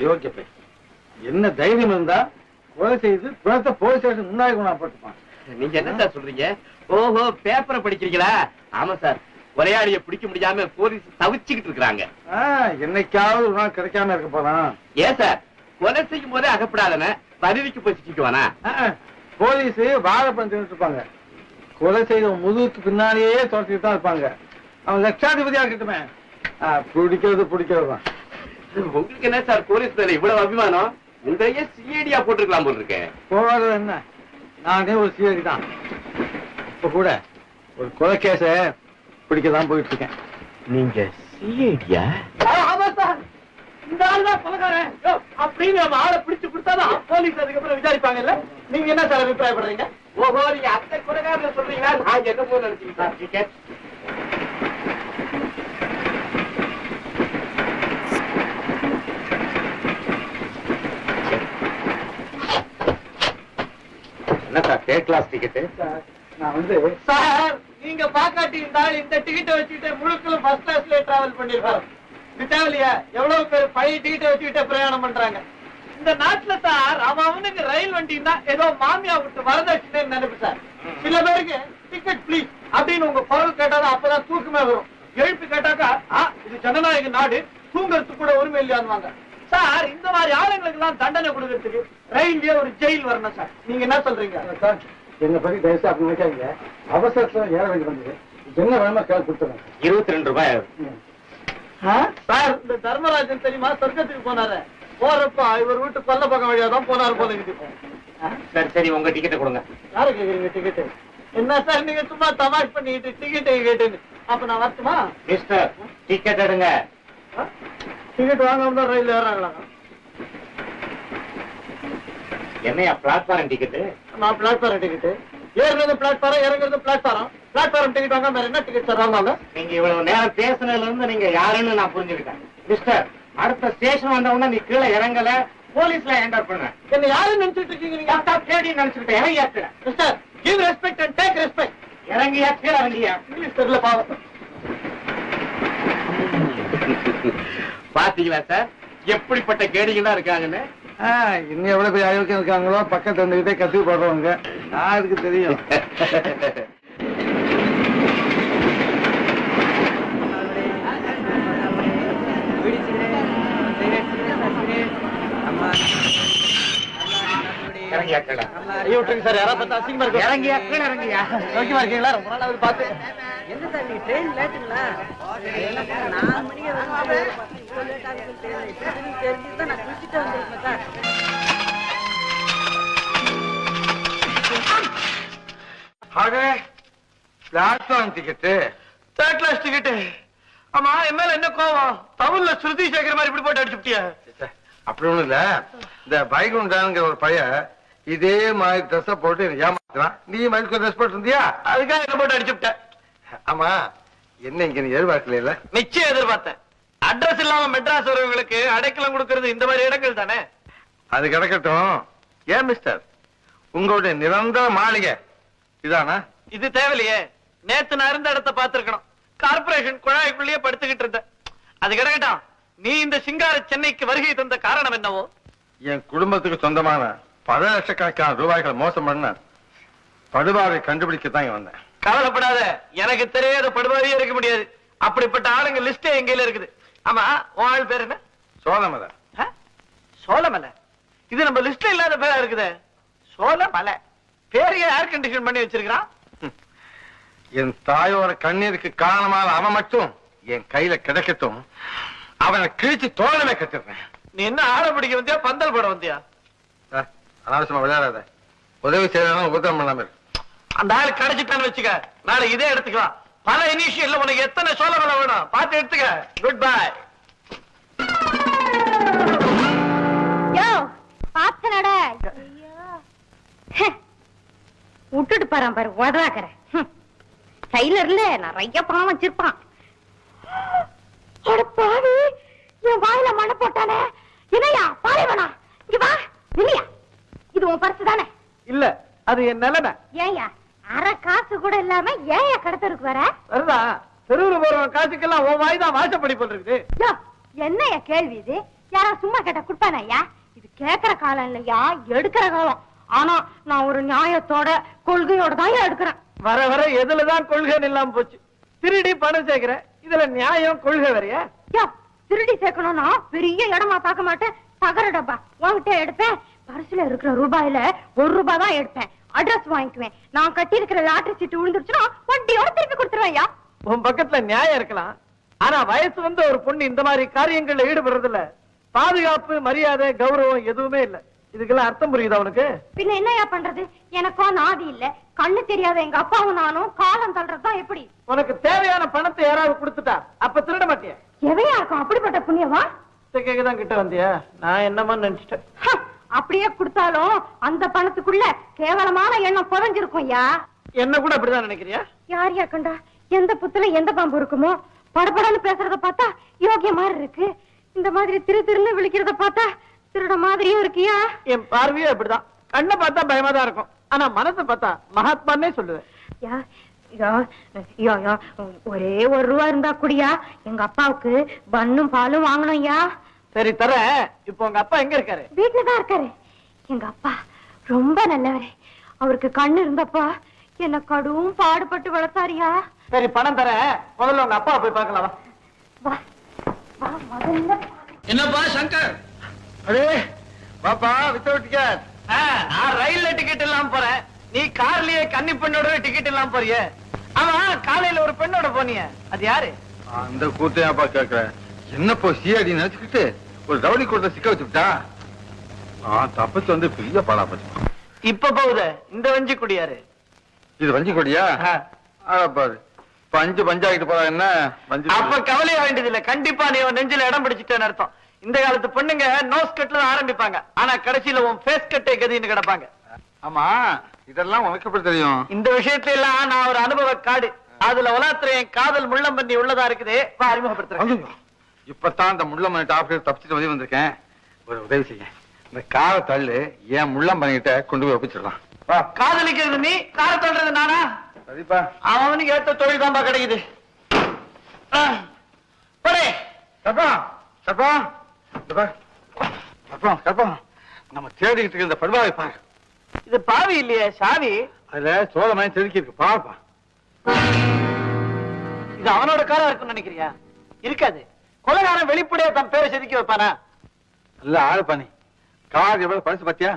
அயோக்கிய பை என்ன தைரியம் இருந்தா கொலை செய்து பிணத்தை போலீஸ் ஸ்டேஷன் முன்னாடி கொண்டா போட்டுப்பான். நீங்க என்ன சார் சொல்றீங்க? ஓஹோ பேப்பரை படிக்கிறீங்களா? ஆமா சார். கொலையாளிய பிடிக்க முடியாம போலீஸ் தவிச்சுக்கிட்டு இருக்காங்க என்னைக்காவது ஒரு நாள் கிடைக்காம இருக்க போறான். ஏன் சார்? கொலை செய்யும் போதே அகப்படாதன பதவிக்கு போய் சிக்கிக்குவானா போலீஸ் வாழைப்பழம் தின்னுட்டு இருப்பாங்க. கொலை செய்த முதுகுக்கு பின்னாலேயே துரத்திட்டு தான் இருப்பாங்க. அவன் லட்சாதிபதியா இருக்கட்டுமே. பிடிக்கிறது பிடிக்கிறது தான் உங்களுக்கு என்ன சார் போலீஸ் மேல இவ்வளவு அபிமானம்? உங்களையே சிஐடியா போட்டிருக்கலாம் போல் இருக்கேன் போறது என்ன? நானே ஒரு சீரடி தான். இப்ப கூட ஒரு கொலை கேஸ பிடிக்க தான் போயிட்டு இருக்கேன் நீங்க சிஐடியா ஆமா சார். இந்த ஆள் தான் அப்படின்னு நம்ம ஆளை பிடிச்சு கொடுத்தாதான் போலீஸ் அதுக்கப்புறம் விசாரிப்பாங்கல்ல? நீங்க என்ன சார் அபிப்பிராயப்படுறீங்க? ஓஹோ நீங்க அந்த கொலைகாரன் சொல்றீங்களா? நான் என்ன போல நினைச்சீங்க சார் என்ன sir third class ticket sir, நான் வந்து சார் நீங்க பாக்காட்டி இந்த ஆள் இந்த டிக்கெட்டை வச்சுக்கிட்டு முழுக்களும் ஃபர்ஸ்ட் கிளாஸ்ல டிராவல் பண்ணிருக்காரு விட்டாலியா எவ்வளவு பேர் பழைய டிக்கெட்டை வச்சுக்கிட்டு பிரயாணம் பண்றாங்க? இந்த நாட்டுல சார் அவன் அவனுக்கு ரயில் வண்டின்னா ஏதோ மாமியா விட்டு வரதட்சணை நினைப்பு சார். சில பேருக்கு டிக்கெட் ப்ளீஸ் அப்படின்னு உங்க குரல் கேட்டாதான் அப்பதான் தூக்கமே வரும். எழுப்பி கேட்டாக்கா இது ஜனநாயக நாடு தூங்கறதுக்கு கூட உரிமை இல்லையான்வாங்க சார் இந்த மாதிரி ஆளுங்களுக்கு எல்லாம் தண்டனை கொடுக்கறதுக்கு ரயில்வே ஒரு ஜெயில் வரணும் சார். நீங்க என்ன சொல்றீங்க? சார் என்ன பத்தி தயவுசு அப்படி நினைக்காதீங்க. அவசரத்துல ஏற வேண்டி வந்தது என்ன வேணுமா கேள்வி கொடுத்துருங்க. இருபத்தி ரெண்டு ரூபாய் சார் இந்த தர்மராஜன் தெரியுமா? சொர்க்கத்துக்கு போனாரு. போறப்ப இவர் வீட்டு கொல்ல பக்கம் வழியா தான் போனாரு போல சரி சரி உங்க டிக்கெட்டை கொடுங்க. யாரு கேக்குறீங்க டிக்கெட் என்ன சார் நீங்க சும்மா தமாஷ் பண்ணிட்டு டிக்கெட் கேட்டுன்னு. அப்ப நான் வரட்டுமா? மிஸ்டர் டிக்கெட் எடுங்க. டிக்கெட் வாங்காம தான் ரயில் ஏறாங்களா? என்னையா பிளாட்ஃபார்ம் டிக்கெட்டு நான் பிளாட்ஃபாரம் டிக்கெட் ஏறுறது பிளாட்ஃபாரம் இறங்குறது பிளாட்ஃபாரம் பிளாட்ஃபாரம் டிக்கெட் வாங்காம வேற என்ன டிக்கெட் சார் நீங்க இவ்வளவு நேரம் பேசுனதுல இருந்து நீங்க யாருன்னு நான் புரிஞ்சுக்கிட்டேன். மிஸ்டர் அடுத்த ஸ்டேஷன் வந்த உடனே நீ கீழே இறங்கல போலீஸ்ல ஹேண்டர் பண்ண. என்ன யாரும் நினைச்சிட்டு இருக்கீங்க நீங்க? கேடி நினைச்சுக்கிட்டேன் இறங்கியா கீழே mister give respect and take respect இறங்கியா கீழே இறங்கியா? இங்கிலீஷ் தெரியல பாவம். பாத்தீங்களா சார்? எப்படிப்பட்ட கேடிகளா இருக்காங்கன்னு? இன்னும் எவ்வளவு பெரிய அயோக்கியம் இருக்காங்களோ பக்கத்துல இருந்துகிட்டே கத்தி போடுறவங்க யாருக்கு தெரியும். இறங்கியா கீழே இறங்கியா? ஓகேவா இருக்கீங்களா? ரொம்ப நாள் ஆகுது பார்த்து. என்ன சார் நீங்க ட்ரெயின் லேட்டுங்களா நாலு மணிக்கு நான் குளிச்சுட்டு வந்திருப்பேன் சார் ஆகவே platform ticket third class ticket ஆமா என் மேல என்ன கோவம்? தமிழ்ல ஸ்ருதி சேகர் மாதிரி இப்படி போட்டு அடிச்சுட்டியா அப்படி ஒண்ணும் இல்ல. இந்த பைகுண்டாங்கிற ஒரு பையன் இதே மாதிரி ட்ரெஸ் போட்டு ஏமாத்துறான். நீ மாதிரி ட்ரெஸ் போட்டு இருந்தியா அதுக்காக என்ன போட்டு அடிச்சுட்ட ஆமா என்ன இங்க நீ எதிர்பார்க்கல நிச்சயம் எதிர்பார்த்தேன். அட்ரஸ் இல்லாம மெட்ராஸ் வரவங்களுக்கு அடைக்கலம் கொடுக்கறது இந்த மாதிரி இடங்கள் தானே? அது கிடக்கட்டும். ஏன் மிஸ்டர் உங்களுடைய நிரந்தர மாளிகை. இதானா? இது தேவையில்லையே. நேத்து நான் இருந்த இடத்த பார்த்திருக்கணும். கார்பரேஷன் குழாய்க்குள்ளேயே படுத்துக்கிட்டு இருந்த அது கிடக்கட்டும். நீ இந்த சிங்கார சென்னைக்கு வருகை தந்த காரணம் என்னவோ? என் குடும்பத்துக்கு சொந்தமான பல லட்சக்கணக்கான ரூபாய்கள் மோசம் பண்ண படுபாவை கண்டுபிடிக்கத்தான் இங்க வந்தேன். கவலைப்படாத. எனக்கு தெரியாத படுபாவே இருக்க முடியாது. அப்படிப்பட்ட ஆளுங்க லிஸ்டே எங்கையில இருக்குது. ஆமா உன் ஆள் பேர் என்ன? சோழமலை. சோழமலை. இது நம்ம லிஸ்ட்ல இல்லாத பேரா இருக்குதே? சோழமலை. பேரையே ஏர் கண்டிஷன் பண்ணி வச்சிருக்கான் என் தாயோட கண்ணீருக்கு காரணமான அவன் மட்டும் என் கையில கிடைக்கட்டும். அவனை கிழிச்சு தோழமே கட்டிடுறேன். நீ என்ன ஆட பிடிக்க வந்தியா பந்தல் போட வந்தியா? அனாவசியமா விளையாடாத. உதவி செய்யணும் உபத்திரம் பண்ணாம. அந்த ஆள் கிடைச்சிட்டான்னு வச்சுக்க. நாளைக்கு இதே எடுத்துக்கலாம். பல இனிஷியல்ல உனக்கு எத்தனை சோழமலை வேணும்? பார்த்து எடுத்துக்க. குட் பை விட்டுட்டு பாரு பாரு உதவாக்கற டைலர்ல நிறைய பணம் வச்சிருப்பான். பாவி என் வாயில மண்ணை போட்டானே. என்னையா பாலைவனா? இங்க வா இல்லையா இது உன் பர்ஸ் தானே? இல்ல அது என் நிலைமை. ஏன்யா அரை காசு கூட இல்லாம ஏன்யா கடத்தருக்கு வர? வருதா தெருவுல போறவன் காசுக்கெல்லாம் உன் வாய் தான் வாசப்படி யோ என்னையா கேள்வி இது? யாரா சும்மா கேட்டா கொடுப்பானா ஐயா இது கேக்குற காலம் இல்லையா? எடுக்கிற காலம். ஆனா நான் ஒரு நியாயத்தோட கொள்கையோட தான் எடுக்கிறேன்? வர வர எதுலதான் கொள்கை இல்லாம போச்சு. திருடி பணம் சேர்க்கிற. இதுல நியாயம் கொள்கை வரையா யா திருடி சேர்க்கணும்னா பெரிய இடமா பார்க்க மாட்டேன். தகர டப்பா. உன்கிட்ட எடுப்பேன். பரிசுல இருக்கிற ரூபாயில ஒரு ரூபாய் தான் எடுப்பேன். அட்ரஸ் வாங்கிக்குவேன். நான் கட்டி இருக்கிற லாட்டரி சீட்டு விழுந்துருச்சுன்னா வண்டியோட திருப்பி கொடுத்துருவேன் ஐயா. உன் பக்கத்துல நியாயம் இருக்கலாம். ஆனா வயசு வந்து ஒரு பொண்ணு இந்த மாதிரி காரியங்கள்ல ஈடுபடுறதுல பாதுகாப்பு மரியாதை கௌரவம் எதுவுமே இல்ல. இதுக்கெல்லாம் அர்த்தம் புரியுதா உனக்கு? பின்ன என்னய்யா பண்றது? எனக்கும் நாதி இல்ல. கண்ணு தெரியாத எங்க அப்பாவும் நானும் காலம் தள்ளுறதுதான் எப்படி? உனக்கு தேவையான பணத்தை யாராவது கொடுத்துட்டா அப்ப திருட மாட்டியா? எவையா இருக்கும்? அப்படிப்பட்ட புண்ணியவா தான் கிட்ட வந்தியா? நான் என்னமா நினைச்சிட்டேன். அப்படியே கொடுத்தாலும் அந்த பணத்துக்குள்ள கேவலமான எண்ணம் புதஞ்சிருக்கும் ஐயா. என்ன கூட அப்படிதான் நினைக்கிறியா? யார் யா கண்டா? எந்த புத்துல எந்த பாம்பு இருக்குமோ? படபடன்னு பேசுறத பார்த்தா யோகிய மாதிரி இருக்கு. இந்த மாதிரி திரு திருன்னு விழிக்கிறத பார்த்தா திருட மாதிரியும் இருக்கியா? என் பார்வையும் அப்படிதான் கண்ணை பார்த்தா பயமா தான் இருக்கும். ஆனா மனசை பார்த்தா மகாத்மான்னே சொல்லுவேன். யா யா யா யா ஒரே ஒரு ரூபா இருந்தா கூடியா? எங்க அப்பாவுக்கு பண்ணும் பாலும் வாங்கணும் யா சரி தர. இப்போ உங்க அப்பா எங்க இருக்காரு? வீட்டுல தான் இருக்காரு. எங்க அப்பா ரொம்ப நல்லவரு. அவருக்கு கண்ணு இருந்தப்பா என்ன கடும் பாடுபட்டு வளர்த்தாரியா. சரி பணம் தர. முதல்ல உங்க அப்பா போய் பார்க்கலாம் வா. வா வா முதல்ல என்னப்பா சங்கர்? அடே பாப்பா வித்தவுட் டிக்கெட் நான் ரயில்ல டிக்கெட் இல்லாம போறேன். நீ கார்லயே கன்னி பெண்ணோட டிக்கெட் இல்லாம போறிய. ஆமா காலையில ஒரு பெண்ணோட போனிய. அது யாரு? அந்த கூத்தையாப்பா கேக்குற என்னப்போ சிஐடி நினைச்சுக்கிட்டு ஒரு ரவுடி கூட்டத்தை சிக்க வச்சுட்டா நான் தப்பிச்சு வந்து பெரிய பாடா போச்சு. இப்ப போகுத இந்த வஞ்சி குடியாரு. இது வஞ்சி கொடியா? பாரு. இப்ப அஞ்சு பஞ்சாயிட்டு போறா என்ன? அப்ப கவலைய வேண்டியது இல்ல கண்டிப்பா நீ நெஞ்சில இடம் பிடிச்சிட்டேன்னு அர்த்தம். இந்த காலத்து பொண்ணுங்க நோஸ் கட்ல ஆரம்பிப்பாங்க. ஆனா கடைசியில உன் ஃபேஸ் கட்டே கதின்னு கிடப்பாங்க. ஆமா இதெல்லாம் உனக்கு எப்படி தெரியும்? இந்த விஷயத்துல எல்லாம் நான் ஒரு அனுபவ காடு அதுல உலாத்துற என் காதல் முள்ளம் பண்ணி உள்ளதா இருக்குது. அறிமுகப்படுத்துறேன். இப்பதான் இந்த முள்ளமணி டாக்டர் தப்பிச்சுட்டு வெளியே வந்திருக்கேன். ஒரு உதவி செய்ய இந்த காரை தள்ளு ஏன் முள்ளம் பண்ணிக்கிட்ட கொண்டு போய் ஒப்பிச்சிடலாம். காதலிக்கிறது நீ? கார தள்ளுறது நானா? சரிப்பா. அவனுக்கு ஏத்த தொழில் தான்பா கிடைக்குது. நம்ம தேடிக்கிட்டு இருக்க இந்த படுவாவை பாரு. இது பாவி இல்லையே சாவி. அதுல சோழமயம் செதுக்கி இருக்கு பாருப்பா. இது அவனோட காரா இருக்கும்னு நினைக்கிறியா? இருக்காது. கொலைகாரன் வெளிப்படையா தன் பேரை செதுக்கி வைப்பானா? நல்ல ஆளு பண்ணி. கார் எவ்வளவு பழசு பாத்தியா?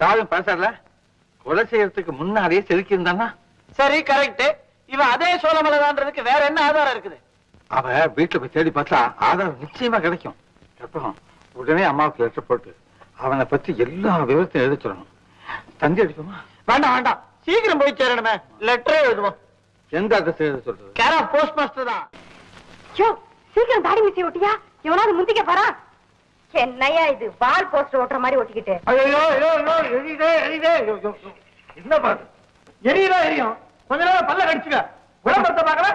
சாதம் பழசாடல? கொலை செய்யறதுக்கு முன்னாடியே செதுக்கி இருந்தானா? சரி கரெக்ட் இவன் அதே சோழமலைதான்றதுக்கு வேற என்ன ஆதாரம் இருக்குது? அவ வீட்டுல போய் தேடி பார்த்தா ஆதாரம் நிச்சயமா கிடைக்கும். கற்பகம் உடனே அம்மாவுக்கு லெட்டர் போட்டு அவனை பத்தி எல்லா விவரத்தையும் எழுத சொல்லணும் தந்தி அடிக்குமா? வேண்டாம் வேண்டாம். சீக்கிரம் போய் சேரணுமே. லெட்டரே எழுதுவோம். எந்த அட்ரஸ் எழுத சொல்றது? கேரா போஸ்ட் மாஸ்டர் தான் சீக்கிரம் தாடி மிச்சி ஒட்டியா? எவனாவது முந்திக்க போறா என்னையா இது? வால் போஸ்டர் ஓட்டுற மாதிரி ஒட்டிக்கிட்டு. ஐயோ ஐயோ ஐயோ எரியுதே எரியுதே. என்ன பாரு? எரியுதா எரியும்? கொஞ்ச நேரம் பல்ல கடிச்சுக்க. விளம்பரத்தை பாக்கல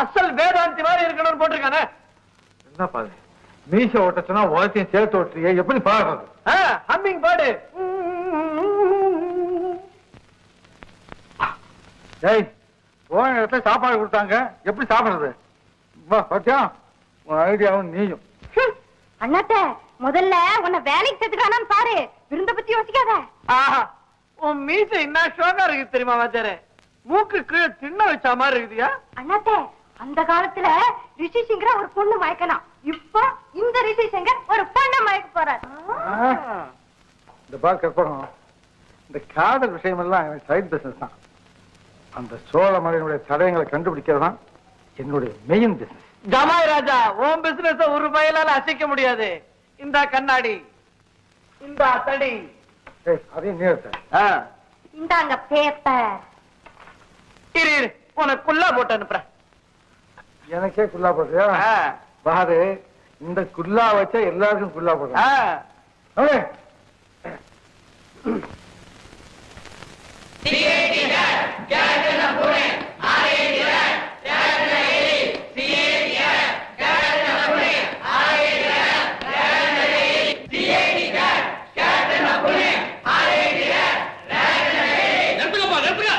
அசல் வேதாந்தி மாதிரி இருக்கணும்னு போட்டிருக்கானே. என்ன பாரு? மீச ஓட்ட சொன்னா உலகத்தையும் சேர்த்து ஓட்டுறியே எப்படி பாடுறது ஹம்மிங் பாடு ஏய் போன இடத்துல சாப்பாடு கொடுத்தாங்க. எப்படி சாப்பிடுறது? வா உன் ஐடியாவும் நீயும். அண்ணாத்த முதல்ல உன்னை வேலைக்கு சேர்த்துக்கானான்னு பாரு. விருந்த பத்தி யோசிக்காத. ஆஹா உன் மீச என்ன ஷோகா இருக்கு தெரியுமா வாத்தியாரே மூக்கு கீழே தின்ன வச்ச மாதிரி இருக்குதியா? அண்ணாத்த அந்த காலத்துல ரிஷி சிங்கர ஒரு பொண்ணு மயக்கலாம் இப்போ இந்த ரிஷி சிங்கர் ஒரு பொண்ணை மயக்க போறாரு. இந்த பால் கற்பகம் இந்த காதல் விஷயமெல்லாம் எனக்கு சைட் பிசினஸ் தான். அந்த சோழ மலையினுடைய தடயங்களை கண்டுபிடிக்கிறது தான் என்னுடைய மெயின் பிசினஸ் ஜமாய் ராஜா உன் பிசினஸ் ஒரு பயலால அசைக்க முடியாது. இந்த கண்ணாடி. இந்த தடி. ஏய் அதையும் நீர்த்த இந்தாங்க பேப்பர் இரு இரு. உனக்கு குல்லா போட்டு அனுப்புறேன். எனக்கே குல்லா ஆ, பாரு இந்த குல்லா வச்சா எல்லாருக்கும் குல்லா. போடுறேன் நிறுத்துங்கப்பா நிறுத்துங்க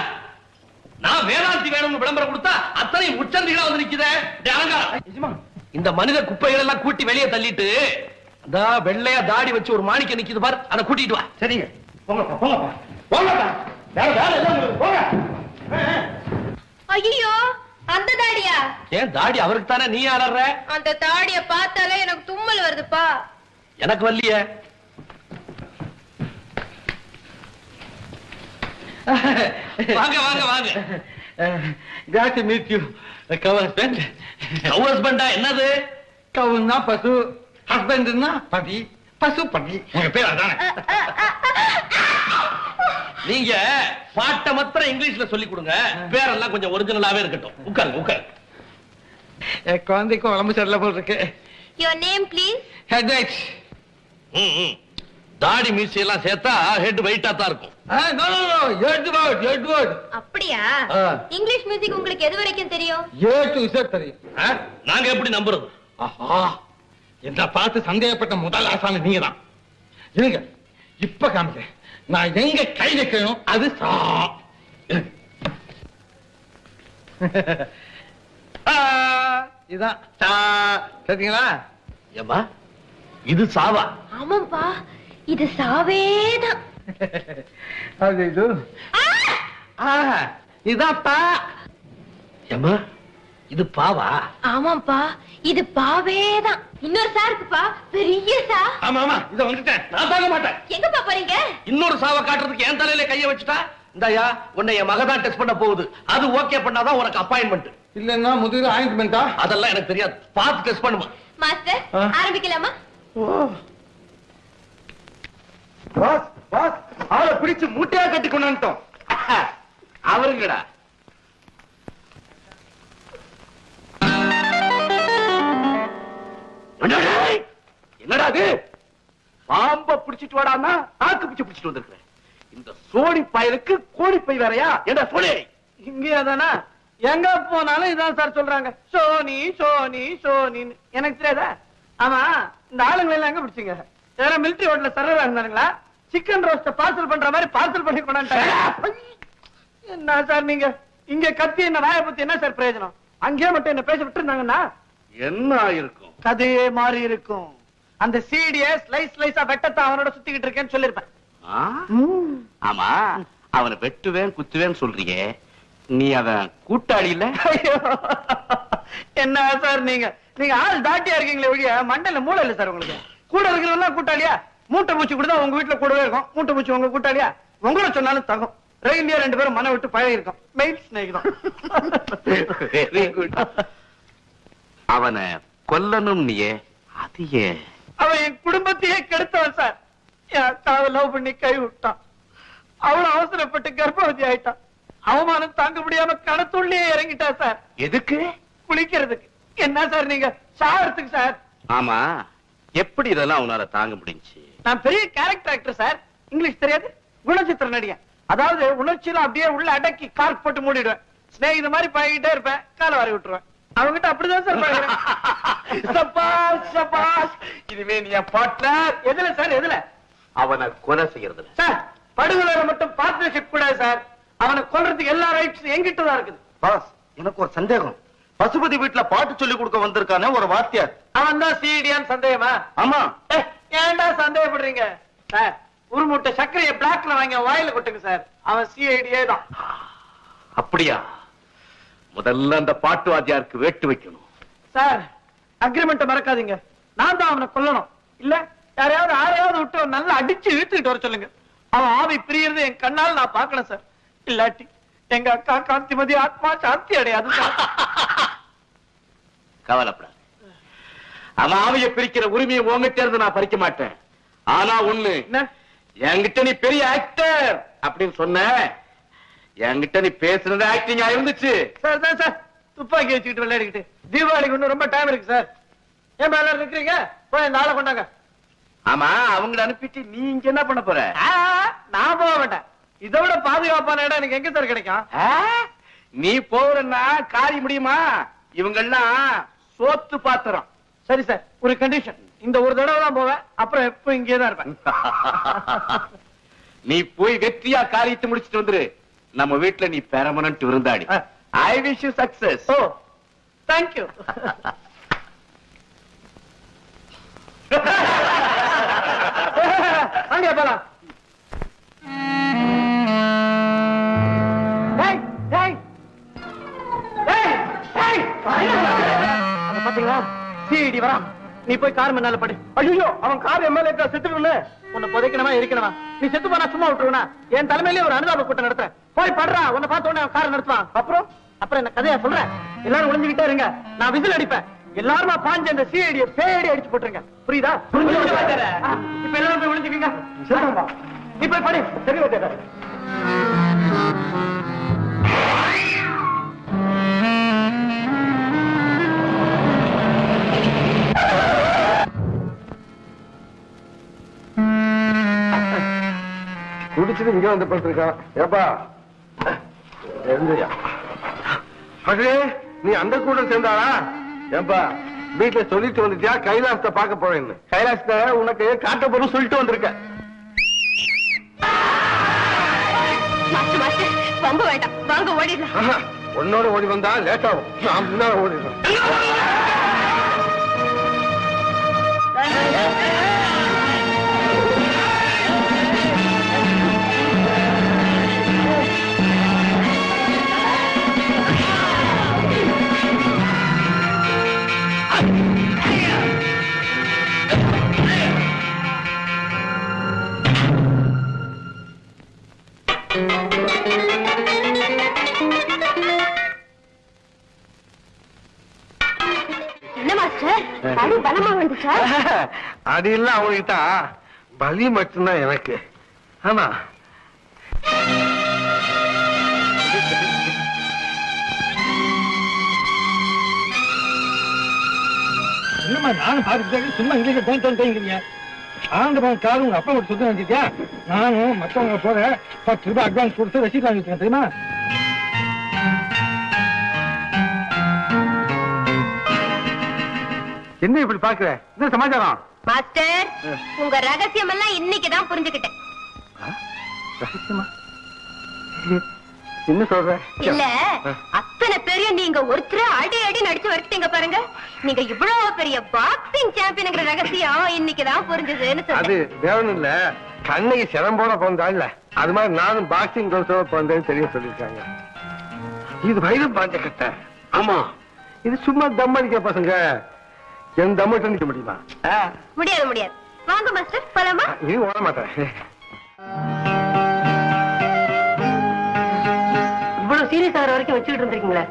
நான் வேதாந்தி வேணும்னு விளம்பரம் கொடுத்தா அத்தனை உச்சந்திகளா வந்து நிக்குதே டேய், அலங்காரம் இந்த மனித குப்பைகள் எல்லாம் கூட்டி வெளியே தள்ளிட்டு அந்த வெள்ளையா தாடி வச்சு ஒரு மாணிக்க நிக்குது பாரு அதை கூட்டிட்டு வா. சரிங்க. ஐயோ அந்த தாடியா? ஏன் தாடி அவருக்கு தானே நீ அலற அந்த தாடிய பார்த்தாலே எனக்கு தும்மல் வருதுப்பா. எனக்கு வரலையே வாங்க வாங்க வாங்க. கிளாட் மீட் யூ கவர் ஹஸ்பண்ட் கவு ஹஸ்பண்டா என்னது? கவுன்னா பசு ஹஸ்பண்ட்னா பதி பசு பதி. உங்க பேர் அதானே? நீங்க பாட்டை மாத்திரம் இங்கிலீஷ்ல சொல்லி கொடுங்க. பேரெல்லாம் கொஞ்சம் ஒரிஜினலாவே இருக்கட்டும். உட்காருங்க உட்காருங்க. என் குழந்தைக்கும் உடம்பு சரியில்லை போல் இருக்கு. Your name please head right hmm, hmm. தாடி மீசி எல்லாம் சேர்த்தா ஹெட் வெயிட்டா தான் இருக்கும். அப்படியா. இங்கிலீஷ் மியூசிக் உங்களுக்கு எது வரைக்கும் தெரியும்? ஏ டு இசட் தெரியும்? நாங்க எப்படி நம்புறது? ஆஹா என்ன பார்த்து சந்தேகப்பட்ட முதல் ஆசாமி நீங்க தான் இருங்க இப்ப காமிக்கிறேன். நான் எங்க கை வைக்கணும் அது சா. இதான். சா. சரிங்களா ஏமா இது சாவா? ஆமாப்பா இது சாவேதான் அது இது. ஆ, இதான் பா ஏமா இது பாவா? ஆமாப்பா இது பாவேதான் இன்னொரு சா இருக்குப்பா பெரிய சா ஆமா ஆமா இத வந்துட்டேன். நான் தாங்க மாட்டேன். எங்கப்பா போறீங்க? இன்னொரு சாவை காட்டுறதுக்கு என் தலையில கைய வச்சுட்டா? இந்தாயா உன்னை என் மகதான் டெஸ்ட் பண்ண போகுது. அது ஓகே பண்ணாதான் உனக்கு அப்பாயின்மெண்ட் இல்லன்னா முதுகுல ஆயின்மெண்டா அதெல்லாம் எனக்கு தெரியாது. பார்த்து டெஸ்ட் பண்ணுமா. மாஸ்டர். ஆரம்பிக்கலாமா? பாஸ் பாஸ் ஆளை பிடிச்சு மூட்டையா கட்டி கொண்டாண்டோம் அவருங்கடா. என்னடா அது பாம்ப பிடிச்சிட்டு வாடான்னா நாக்கு பிடிச்சு பிடிச்சிட்டு வந்திருக்கிறேன் இந்த சோனி பயலுக்கு கோழி பை வேறையா? என்ன சோனி இங்கேயா தானா? எங்க போனாலும் இதான் சார் சொல்றாங்க. சோனி சோனி சோனின்னு. எனக்கு தெரியாதா? ஆமா இந்த ஆளுங்களை எல்லாம் எங்க பிடிச்சீங்க? வேற மிலிட்டரி ஹோட்டல்ல சர்வரா இருந்தாங்களா சிக்கன் ரோஸ்ட பார்சல் பண்ற மாதிரி பார்சல் பண்ணி கொண்டாண்டாங்க என்ன சார் நீங்க? இங்க கத்தி என்ன வாய பத்தி என்ன சார் பிரயோஜனம்? அங்கேயே மட்டும் என்ன பேச விட்டு இருந்தாங்கன்னா என்ன இருக்கும் கதையே மாறி இருக்கும். அந்த சீடிய ஸ்லைஸ் ஸ்லைஸா வெட்டத்தான் அவனோட சுத்திக்கிட்டு இருக்கேன்னு சொல்லிருப்பேன்? ஆமா அவனை வெட்டுவேன் குத்துவேன் சொல்றியே நீ அவன் கூட்டாளி இல்ல? என்ன சார் நீங்க? நீங்க ஆள் தாட்டியா இருக்கீங்களே ஒழிய மண்டையில மூளை இல்ல சார் உங்களுக்கு. கூட இருக்கிறவங்க கூட்டாளியா? மூட்டை பூச்சி கூட தான் உங்க வீட்டுல கூடவே இருக்கும். மூட்டை பூச்சி உங்க கூட்டாளியா? உங்களை சொன்னாலும் தகும். ரெயின்டியா ரெண்டு பேரும் மன விட்டு பழகி இருக்கும். மெயில் ஸ்நேகிதம் வெரி குட் அவனை கொல்லணும் நீயே அது ஏன்? அவன் என் குடும்பத்தையே கெடுத்தவன் சார். என் அக்காவை லவ் பண்ணி கை விட்டான் அவளும் அவசரப்பட்டு கர்ப்பவதி ஆயிட்டான். அவமானம் தாங்க முடியாம கணத்துள்ளே இறங்கிட்டா சார். எதுக்கு? குளிக்கிறதுக்கு. என்ன சார் நீங்க? சாகிறதுக்கு சார். ஆமா. எப்படி இதெல்லாம் உன்னால தாங்க முடிஞ்சுச்சு நான் பெரிய கேரக்டர் ஆக்டர் சார் இங்கிலீஷ் தெரியாது? குணச்சித்திர நடிகன். அதாவது உணர்ச்சியில அப்படியே உள்ள அடக்கி கார்க் போட்டு மூடிடுவேன். ஸ்நேகித மாதிரி பழகிட்டே இருப்பேன். காலை வாரி விட்டுருவேன். அவங்ககிட்ட அப்படிதான் சார் பழகிறேன். சபாஷ் சபாஷ். இனிமே நீ என் பார்ட்னர் எதுல சார் எதுல? அவனை கொலை செய்யறதுல. சார் படுகொலையில மட்டும் பார்ட்னர்ஷிப் கூடாது சார் அவனை கொல்றதுக்கு எல்லா ரைட்ஸ் எங்கிட்ட தான் இருக்குது. பாஸ் எனக்கு ஒரு சந்தேகம். பசுபதி வீட்டுல பாட்டு சொல்லி கொடுக்க வந்திருக்கானே ஒரு வாத்தியார். அவன் தான் சிடியான்னு சந்தேகமா? ஆமா. ஏன்டா சந்தேகப்படுறீங்க? சார் ஒரு மூட்டை சர்க்கரையை பிளாக்ல வாங்கி வாயில கொட்டுங்க சார். அவன் சிஐடியே தான். அப்படியா? முதல்ல அந்த பாட்டு வாத்தியாருக்கு வேட்டு வைக்கணும். சார் அக்ரிமெண்ட் மறக்காதீங்க. நான் தான் அவனை கொல்லணும். இல்ல யாரையாவது ஆரையாவது விட்டு நல்லா அடிச்சு இழுத்துக்கிட்டு வர சொல்லுங்க. அவன் ஆவி பிரியறது என் கண்ணால நான் பார்க்கணும் சார். இல்லாட்டி எங்க அக்கா காந்திமதி ஆத்மா சாந்தி அடையாது சார். கவலைப்படாத. அவன் ஆவிய பிரிக்கிற உரிமையை உங்ககிட்ட இருந்து நான் பறிக்க மாட்டேன். ஆனா ஒண்ணு என்கிட்ட நீ பெரிய ஆக்டர் அப்படின்னு சொன்ன. என்கிட்ட நீ பேசுனது ஆக்டிங்கா இருந்துச்சு. சார் சார் சார் துப்பாக்கி வச்சுக்கிட்டு விளையாடிக்கிட்டு. தீபாவளிக்கு இன்னும் ரொம்ப டைம் இருக்கு சார். ஏன் எல்லாரும் இருக்கிறீங்க போய் இந்த ஆளை கொண்டாங்க. ஆமா அவங்கள அனுப்பிட்டு நீ இங்க என்ன பண்ண போற? நான் போக மாட்டேன். இதை விட பாதுகாப்பான இடம் எனக்கு எங்க சார் கிடைக்கும்? நீ போறன்னா காரி முடியுமா? இவங்கெல்லாம் சோத்து பாத்திரம். சரி சார் ஒரு கண்டிஷன் இந்த ஒரு தடவை தான் போவேன் அப்புறம் எப்போ இங்கே தான் இருப்பேன். நீ போய் வெற்றியா காரியத்தை முடிச்சிட்டு வந்துரு. நம்ம வீட்டுல நீ permanent விருந்தாடி. I wish you success oh thank you வாங்க போலாம். சிஐடி வரா. நீ போய் கார் முன்னால படு. ஐயோ அவன் கார் எம்எல்ஏ செத்துருன்னு உன்னை புதைக்கணுமா இருக்கணுமா நீ செத்து போனா சும்மா விட்டுருவனா? என் தலைமையிலே ஒரு அனுதாப கூட்டம் நடத்த போய் படுறா உன்னை பார்த்த உடனே கார் நடத்துவான் அப்புறம்? அப்புறம் என்ன கதையா சொல்றேன் எல்லாரும் ஒளிஞ்சுக்கிட்டே இருங்க. நான் விசில் அடிப்பேன். எல்லாருமா பாஞ்சு அந்த சிஐடிய பேடி அடிச்சு போட்டுருங்க. புரியுதா? புரிஞ்சு இப்ப எல்லாரும் போய் ஒளிஞ்சுக்கீங்க. நீ போய் படி. சரி வச்சேன் குடிச்சிட்டு இங்க வந்து படுத்திருக்கான் ஏப்பா. எழுந்துயா மகளே நீ அந்த கூட சேர்ந்தாளா? ஏப்பா வீட்டுல சொல்லிட்டு வந்துட்டியா? கைலாசத்தை பார்க்க போறேன்னு. கைலாசத்தை உனக்கு காட்ட போறோம் சொல்லிட்டு வந்திருக்க. வம்ப வேண்டாம். வாங்க ஓடிடலாம். ஆஹா, உன்னோட ஓடி வந்தா லேட் ஆகும். நான் முன்னால ஓடிடுறேன். அது இல்ல அவங்ககிட்ட பலி மட்டும்தான் எனக்கு. ஆமா. என்னம்மா நானும் பார்த்துட்டு சும்மா தேன் தேன் தேங்கிறீங்க ஆண்டவன் காரு உங்க அப்பா மட்டும் சுத்தம் நினைச்சிட்டியா நானும் மத்தவங்க போற பத்து ரூபாய் அட்வான்ஸ் கொடுத்து ரசீட் வாங்கி வச்சுக்கேன் தெரியுமா? என்ன இப்படி பாக்குற என்ன சமாச்சாரம்? மாஸ்டர் உங்க ரகசியம் எல்லாம் இன்னைக்குதான் புரிஞ்சுக்கிட்டேன். ரகசியமா? என்ன சொல்ற? இல்ல அத்தனை பேரையும் நீங்க ஒருத்தர் அடி அடி நடிச்சு வரைச்சிட்டீங்க பாருங்க. நீங்க இவ்வளவு பெரிய பாக்ஸிங் சாம்பியனுங்கிற ரகசியம் இன்னைக்குதான் புரிஞ்சதுன்னு அது சொல்றேன் வேற இல்ல கண்ணைக்கு சிரம்போட பிறந்தா இல்ல அது மாதிரி நானும் பாக்ஸிங் கோல்ஸோட பிறந்தேன்னு தெரிய சொல்லியிருக்காங்க. இது வைரம் பாஞ்ச கட்ட ஆமா. இது சும்மா தம் அடிக்க பசங்க. என் தம் அடிக்க நிக்க முடியுமா? முடியாது முடியாது. வாங்க மாஸ்டர் போலாமா? இது ஓட மாட்டேன். இவ்வளவு சீரியஸ் ஆகிற வரைக்கும் வச்சுக்கிட்டு இருந்திருக்கீங்களே.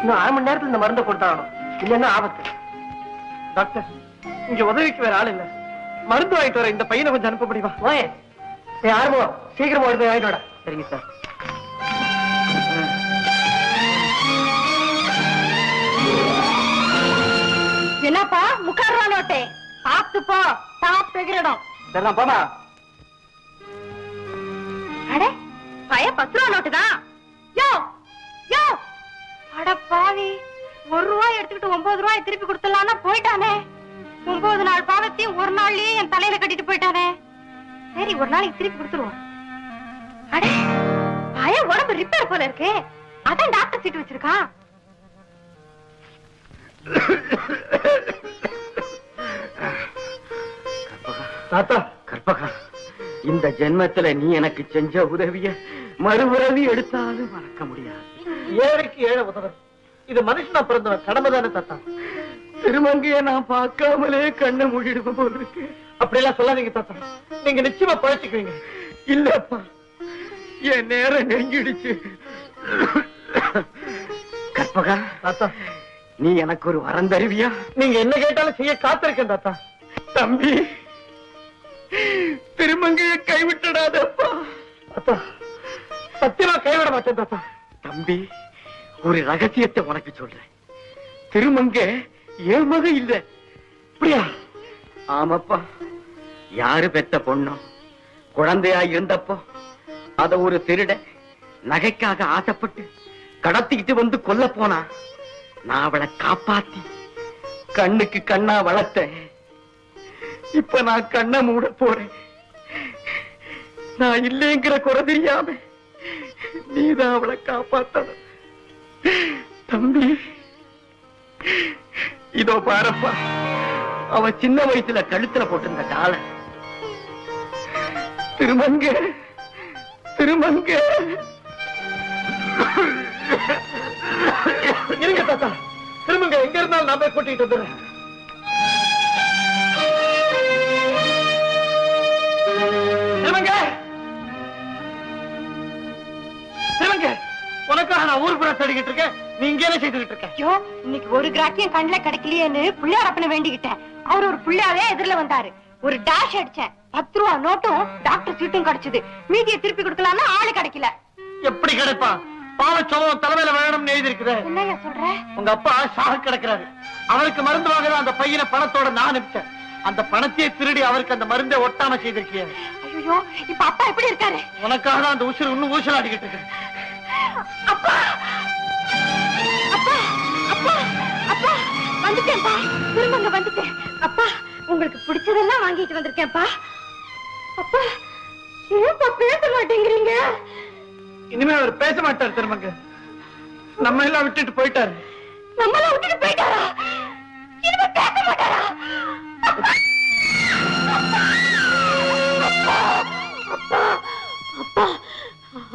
இன்னும் அரை மணி நேரத்துல இந்த மருந்தை கொடுத்தாகணும். இல்லைன்னா ஆபத்து. டாக்டர் இங்க உதவிக்கு வேற ஆள் இல்ல. மருந்து வாங்கிட்டு வர இந்த பையனை கொஞ்சம் அனுப்ப முடியுமா? யாருமோ சீக்கிரமா எடுத்து வாங்கிட்டு வாடா. சரிங்க சார் நோட்டே பார்த்து போ டாப் எகிரிடும். சரி போமா? அட பய பத்து ரூபா நோட்டு தான் யோ யோ. அட பாவி ஒரு ரூபாய் எடுத்துக்கிட்டு ஒன்பது ரூபாய் திருப்பி கொடுத்துடலாம்னா போயிட்டானே. ஒன்பது நாள் பாவத்தையும் ஒரு நாள்லயே என் தலையில கட்டிட்டு போயிட்டானே. சரி ஒரு நாளைக்கு திருப்பி கொடுத்துருவோம். அட பய உடம்பு ரிப்பேர் போல இருக்கு. அதான் டாக்டர் சீட்டு வச்சிருக்கான். தாத்தா கற்பகா இந்த ஜென்மத்துல நீ எனக்கு செஞ்ச உதவிய மறுபிறவி எடுத்தாலும் மறக்க முடியாது. ஏழைக்கு ஏழை உதவ இது மனுஷனா பிறந்தவன் கடமை தானே தாத்தா? திருமங்கைய நான் பார்க்காமலே கண்ணை மூடிடுவோம் போல இருக்கு. அப்படி எல்லாம் சொல்லாதீங்க தாத்தா. நீங்க நிச்சயமா பழச்சிக்குவீங்க. இல்லப்பா என் நேரம் நெருங்கிடுச்சு. கற்பகா தாத்தா. நீ எனக்கு ஒரு வரம் தருவியா? நீங்க என்ன கேட்டாலும் செய்ய காத்திருக்கேன் தாத்தா. தம்பி திருமங்கைய கைவிட்டுடாதப்பா. தாத்தா சத்தியமா கைவிட மாட்டேன் தாத்தா தம்பி ஒரு ரகசியத்தை உனக்கு சொல்றேன். திருமங்க என் மக இல்ல. அப்படியா? ஆமாப்பா. யாரு பெத்த பொண்ணோ? குழந்தையா இருந்தப்போ அத ஒரு திருட நகைக்காக ஆசைப்பட்டு கடத்திக்கிட்டு வந்து கொல்ல போனா நான் அவளை காப்பாத்தி கண்ணுக்கு கண்ணா வளர்த்தேன். இப்ப நான் கண்ணை மூட போறேன். நான் இல்லைங்கிற குறை தெரியாம நீதான் அவளை காப்பாத்தணும். தம்பி இதோ பாரப்பா அவ சின்ன வயசுல கழுத்துல போட்டிருந்த டாலை. திருமங்க திருமங்க. இருங்க தாத்தா திருமங்க எங்க இருந்தாலும் நான் போய் கூட்டிட்டு வந்துடுறேன். உனக்காக நான் ஊர் புறம் தேடிக்கிட்டு இருக்கேன்? நீ இங்கே என்ன செய்துகிட்டு இருக்க? ஐயோ இன்னைக்கு ஒரு கிராக்கியம் கண்ணுல கிடைக்கலையேன்னு பிள்ளையார் அப்பனை வேண்டிக்கிட்டேன். அவர் ஒரு பிள்ளையாரே எதிரில வந்தாரு. ஒரு டேஷ் அடிச்சேன். பத்து ரூபா நோட்டும் டாக்டர் சீட்டும் கிடைச்சது. மீதியை திருப்பி கொடுக்கலாம்னா ஆளு கிடைக்கல. எப்படி கிடைப்பான் பாவச்சோளம் தலைமையில வேணும்னு எழுதி இருக்குது என்னய்யா சொல்ற? உங்க அப்பா சாக கிடக்குறாரு. அவருக்கு மருந்து வாங்க அந்த பையனை பணத்தோட நான் அனுப்பிச்சேன். அந்த பணத்தையே திருடி அவருக்கு அந்த மருந்தை ஒட்டாம செய்திருக்கேன் ஐயோ இப்ப அப்பா எப்படி இருக்காரு? உனக்காக தான் அந்த உசுறு இன்னும் ஊசலாடிக்கிட்டு இருக்கு உங்களுக்கு பிடிச்சதெல்லாம் வாங்கிட்டு வந்திருக்கேன்ப்பா. அப்பா ஏன்ப்பா பேச மாட்டேங்கிறீங்க? இனிமே அவர் பேச மாட்டார் திருமங்க. நம்ம எல்லாம் விட்டுட்டு போயிட்டாரு. நம்மள விட்டுட்டு போயிட்டாரா? இனிமே பேச மாட்டாரா?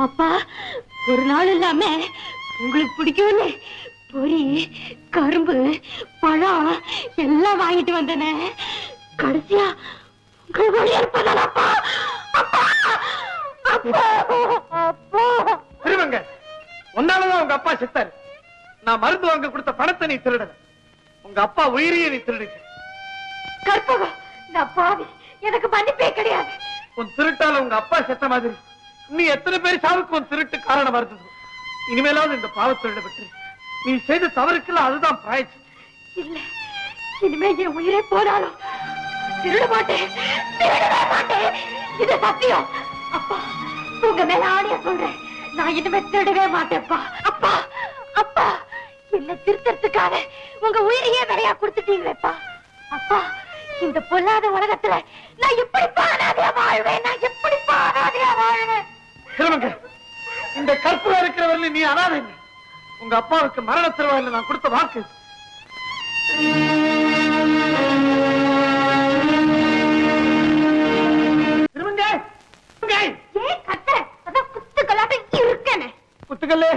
அப்பா ஒரு நாள் இல்லாம உங்களுக்கு பிடிக்கும்னு பொரி கரும்பு பழம் எல்லாம் வாங்கிட்டு வந்தனே. கடைசியா உங்கள் வழியா இருப்பதால் அப்பா! திருமங்க உன்னாலதான் உங்க அப்பா செத்தாரு. நான் மருந்து வாங்க கொடுத்த பணத்தை நீ திருடன. உங்க அப்பா உயிரையே நீ திருடுங்க கற்பகம் நான் பாவி. எனக்கு மன்னிப்பே கிடையாது. உன் திருட்டால உங்க அப்பா செத்த மாதிரி. நீ எத்தனை பேர் சாவுக்கு உன் திருட்டு காரணமா இருந்தது இனிமேலாவது இந்த பாவத்தை விட்டு நீ செய்த தவறுக்குள்ள அதுதான் பிராய்ச்சி இல்ல இனிமே என் உயிரே போனாலும் திருட மாட்டேன் திருடவே மாட்டேன் இது சத்தியம். அப்பா உங்க மேல ஆணைய சொல்றேன். நான் இனிமே திருடவே மாட்டேன்ப்பா. அப்பா அப்பா என்ன திருத்தறதுக்காக உங்க உயிரையே விலையா கொடுத்துட்டீங்களேப்பா. அப்பா இந்த பொல்லாத உலகத்துல நான் எப்படி பாராதையா வாழ்வேன்? நான் எப்படி பாராதையா வாழ்வேன்? இந்த கற்பூரம் இருக்கிறவர்ல நீ அனாதை உங்க அப்பாவுக்கு மரண திருவாயில நான் கொடுத்த வாக்கு திருமங்க! ஏன் கத்துற அதான் குத்துக்கலாட்ட இருக்கேனே. குத்துக்கல்லு.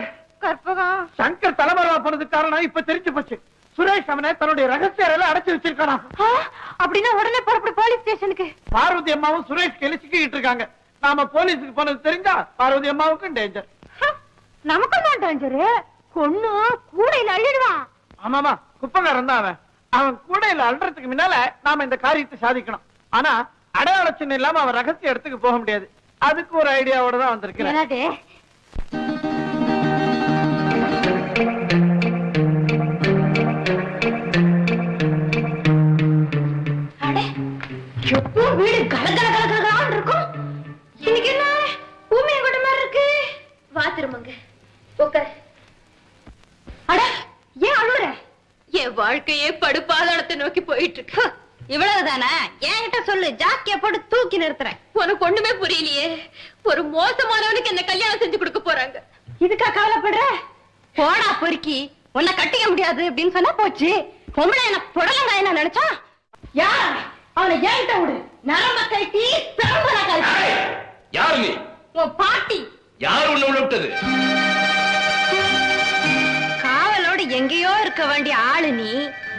கற்பகம் சங்கர் தலைமறைவா காரணம் இப்ப தெரிஞ்சு போச்சு. சுரேஷ் அவனை தன்னுடைய ரகசிய அறையில அடைச்சு வச்சிருக்கானா? அப்படின்னா உடனே புறப்படு போலீஸ் ஸ்டேஷனுக்கு. பார்வதி அம்மாவும் சுரேஷ் கையில சிக்கிட்டு இருக்காங்க. நாம போலீஸுக்கு போனது தெரிஞ்சா பார்வதி அம்மாவுக்கும் டேஞ்சர் நமக்கு தான் டேஞ்சரு கொன்னு கூடையில அள்ளிடுவான். ஆமாமா குப்பங்காரன் தான் அவன். அவன் கூடையில அல்றதுக்கு முன்னால நாம இந்த காரியத்தை சாதிக்கணும். ஆனா அடையாள சின்னம் இல்லாம அவன் ரகசிய இடத்துக்கு போக முடியாது. அதுக்கு ஒரு ஐடியாவோட தான் வந்திருக்கிறேன். எப்பவும் வீடு கலகல கலகலன்னு இருக்கும்? இன்னைக்கு என்ன? பூமியை கூட மாதிரி இருக்கு. வா திரும்பங்க. உட்கார் அட ஏன் அழுற என் வாழ்க்கையே படுபாதாளத்தை நோக்கி போயிட்டு இருக்கு. இவ்வளவுதானே? என்கிட்ட சொல்லு ஜாக்கிய போட்டு தூக்கி நிறுத்துறேன். உனக்கு ஒண்ணுமே புரியலையே. ஒரு மோசமானவனுக்கு என்ன கல்யாணம் செஞ்சு கொடுக்க போறாங்க. இதுக்கா கவலைப்படுற? போடா பொறுக்கி. உன்னை கட்டிக்க முடியாது அப்படின்னு சொன்னா போச்சு. பொம்பளை என்ன புடலங்க என்ன நினைச்சா? யார்? அவனை ஏன்ட்ட விடு. நரம்ப கைட்டி பெரும்புற கைட்டி யாரு நீ? உன் பாட்டி. யாரு உன்னை விட்டது? எங்கேயோ இருக்க வேண்டிய ஆளு நீ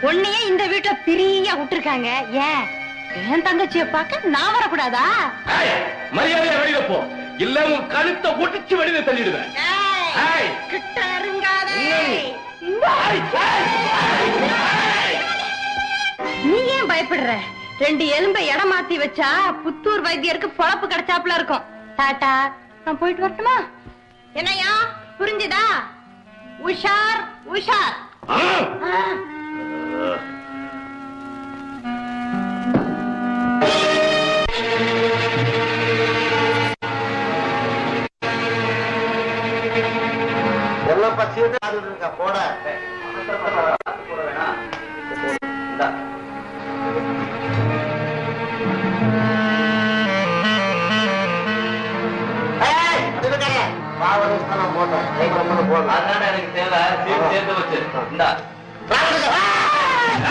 உன்னையே இந்த வீட்டுல பிரியா விட்டுருக்காங்க. ஏன்? என் தங்கச்சிய பார்க்க நான் வரக்கூடாதா? மரியாதையா வெளியில போ. இல்ல உன் கழுத்தை ஒட்டிச்சு வெளியில தள்ளிடுவேன். கிட்ட. இந்த நீ ஏன் பயப்படுற? ரெண்டு எலும்பை இடம் மாத்தி வச்சா புத்தூர் வைத்தியருக்கு பொழப்பு கிடைச்சாப்புல இருக்கும். டாடா நான் போயிட்டு வரட்டுமா? என்னையா புரிஞ்சுதா? உஷார் உஷார். எல்லாம் பசியோட இருக்கா போட. அதான்டா எனக்கு தேவை. சேர்த்து சேர்த்து வச்சு. இந்தா.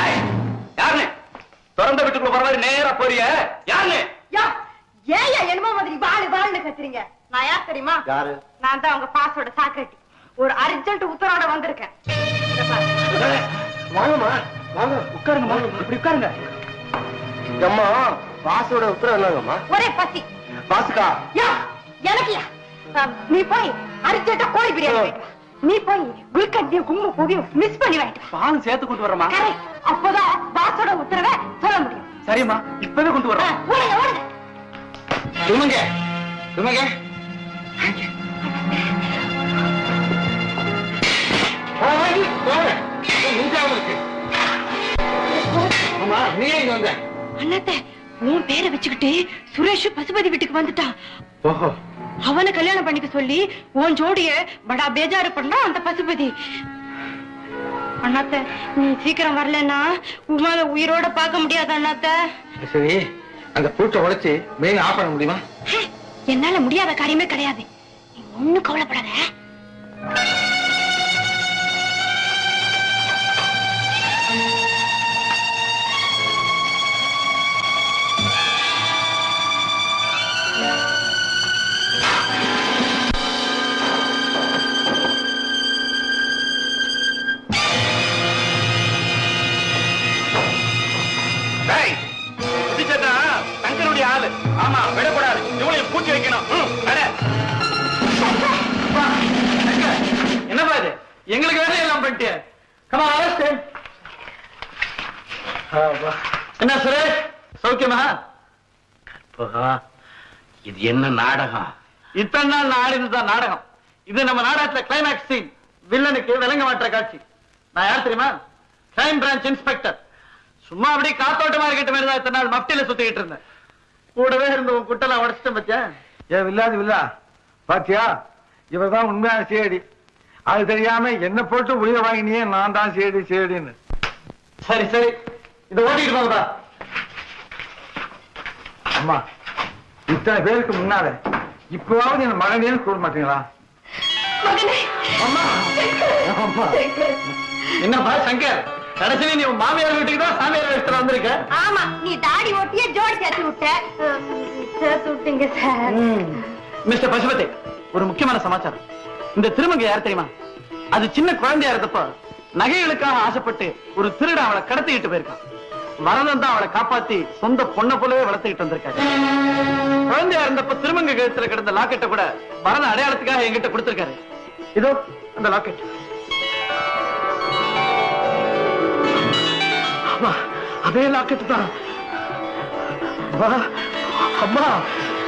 ஏய், யாருன்னு திறந்த வீட்டுக்குள்ள போற மாதிரி நேரா போறிய. யாருன்னு ஏயா என்னமோ மாதிரி வாழு வாழுன்னு கத்துறீங்க. நான் யார் தெரியுமா? யாரு? நான் தான் உங்க பாஸோட சாக்ரட்டி. ஒரு அர்ஜென்ட் உத்தரவோட வந்திருக்கேன். வாங்கம்மா. வாங்க உட்காருங்கம்மா. இப்படி உட்காருங்க. அம்மா பாசோட உத்தரவு என்னங்கம்மா? ஒரே பசி. பாசுக்கா யா எனக்குயா? நீ போய் அர்ஜென்ட்டா கோழி பிரியாணி. நீ போய் குல்கண்டியும் குங்கும பூவியும் மிஸ் பண்ணி வாங்கிட்டு வா. பால் சேர்த்து கொண்டு வரமா அப்போதான் பாஸோட உத்தரவை சொல்ல முடியும். சரிம்மா இப்பவே கொண்டு இங்க வந்த அண்ணாத்த உன் பேரை வச்சுக்கிட்டு சுரேஷ் பசுபதி வீட்டுக்கு வந்துட்டான். ஓஹோ. அவனை கல்யாணம் பண்ணிக்க சொல்லி உன் ஜோடிய படா பேஜாரு பண்ணா அந்த பசுபதி. அண்ணாத்த நீ சீக்கிரம் வரலன்னா உமாவை உயிரோட பார்க்க முடியாது அண்ணாத்த. சரி அந்த பூட்டை உடைச்சு மெயின் ஆஃப் பண்ண முடியுமா? என்னால முடியாத காரியமே கிடையாது. நீ ஒண்ணும் கவலைப்படாத. இது என்ன நாடகம்? இத்தனை நாள் நான் ஆடினதுதான் நாடகம். இது நம்ம நாடகத்துல கிளைமேக்ஸ் சீன் வில்லனுக்கு விளங்க மாற்ற காட்சி. நான் யார் தெரியுமா? கிரைம் பிரான்ச் இன்ஸ்பெக்டர் சும்மா அப்படியே காத்தோட்டமா இருக்கட்டும் மாதிரி தான் இத்தனை நாள் மப்டியில சுத்திக்கிட்டு இருந்தேன். கூடவே இருந்த உன் குட்டெல்லாம் உடச்சிட்டேன் பத்தியா? ஏ வில்லாது வில்லா. பாத்தியா? இவர்தான் உண்மையான சேடி. அது தெரியாம என்ன போட்டு உயிரை வாங்கினியே நான் தான் சேடி சேடின்னு. சரி சரி. இதை ஓட்டிட்டு போங்கப்பா. அம்மா இத்தனை பேருக்கு முன்னால இப்பவாவது என் மகனேன்னு கூற மாட்டீங்களா? என்னப்பா சங்கர். கடைசியில நீ மாமியார் வீட்டுக்கு தான் சாமியார் வேஷத்துல வந்திருக்க. ஆமா நீ தாடி ஓட்டிய ஜோடி சேர்த்து விட்ட. சேர்த்து விட்டீங்க சார். மிஸ்டர் பசுபதி ஒரு முக்கியமான சமாச்சாரம். இந்த திருமங்க யார் தெரியுமா? அது சின்ன குழந்தையா இருந்தப்ப நகைகளுக்காக ஆசைப்பட்டு ஒரு திருட அவளை கடத்திக்கிட்டு போயிருக்கான். வரதன் தான் அவளை காப்பாத்தி சொந்த பொண்ணை போலவே வளர்த்துக்கிட்டு வந்திருக்காரு. குழந்தையா இருந்தப்ப திருமங்க கழுத்துல கிடந்த லாக்கெட்டை கூட பரத அடையாளத்துக்காக எங்கிட்ட கொடுத்திருக்காரு. இதோ அந்த லாக்கெட் அம்மா அதே லாக்கெட் தான். அம்மா,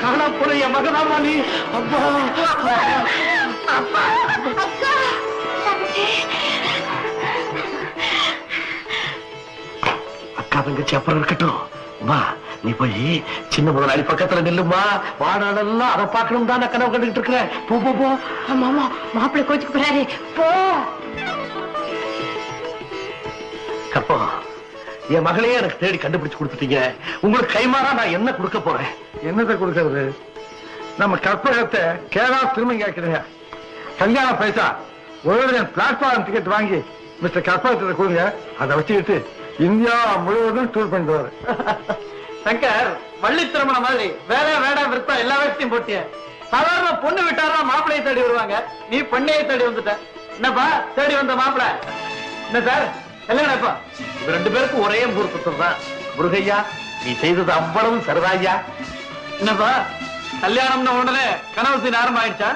காணா போற என் மகனாமா நீ அம்மா. அப்பா அக்கா தங்கச்சி அப்புறம் இருக்கட்டும். அம்மா. நீ போய் சின்ன முதலாளி பக்கத்துல நில்லுமா? வாடாடெல்லாம் அதை பார்க்கணும் தான் நான் கனவு கண்டுகிட்டு இருக்கிறேன் போ போ போ. ஆமா ஆமா. மாப்பிள்ளை கோச்சுக்கு போறாரு. போ. கப்போ என் மகளையே எனக்கு தேடி கண்டுபிடிச்சு கொடுத்துட்டீங்க. உங்களுக்கு கைமாறா நான் என்ன கொடுக்க போறேன்? என்னத்தை கொடுக்கறது? நம்ம கற்பகத்தை கேரளா திரும்ப கேட்கிறீங்க கல்யாண பைசா. ஒரு பிளாட்ஃபார்ம் டிக்கெட் வாங்கி மிஸ்டர் கற்பகத்தை கொடுங்க. அதை வச்சுக்கிட்டு இந்தியா முழுவதும் டூர் பண்ணிட்டு வர சங்கர் வள்ளி திருமணம் மாதிரி வேற வேடா விருத்தா எல்லா வேஷத்தையும் போட்டிய. சாதாரண பொண்ணு விட்டாரா மாப்பிள்ளையை தேடி வருவாங்க? நீ பொண்ணையை தேடி வந்துட்ட. என்னப்பா தேடி வந்த மாப்பிள்ளை என்ன சார்? கல்யாணம் எப்பா? இவங்க ரெண்டு பேருக்கும் ஒரே முகூர்த்தத்தில் தான் முருகையா நீ செய்தது அவ்வளவு சரிதாய்யா என்னப்பா கல்யாணம்னு உடனே கனவு சீன் ஆரம்பம் ஆயிடுச்சா